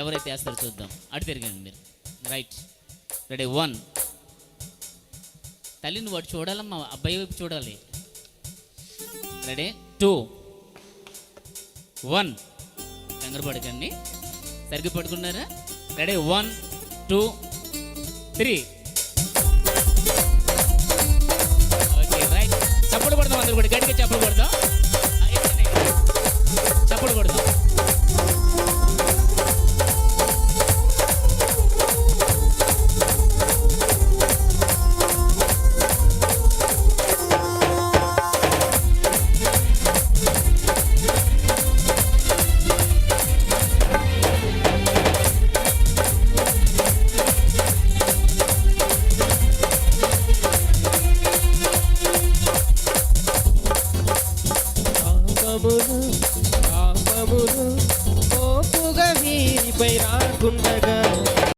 ఎవరైతే వేస్తారో చూద్దాం. అటు తిరగండి మీరు. రైట్ రెడీ వన్ తల్లిని వాడు చూడాలమ్మా అబ్బాయి వైపు చూడాలి. రెడీ టూ వన్ కంగారు పడకండి. సరిగ్గా పడుకున్నారా? రెడీ వన్ టూ త్రీ పాపములు పాపములు కోపుగా వీరిపై రాకుండగా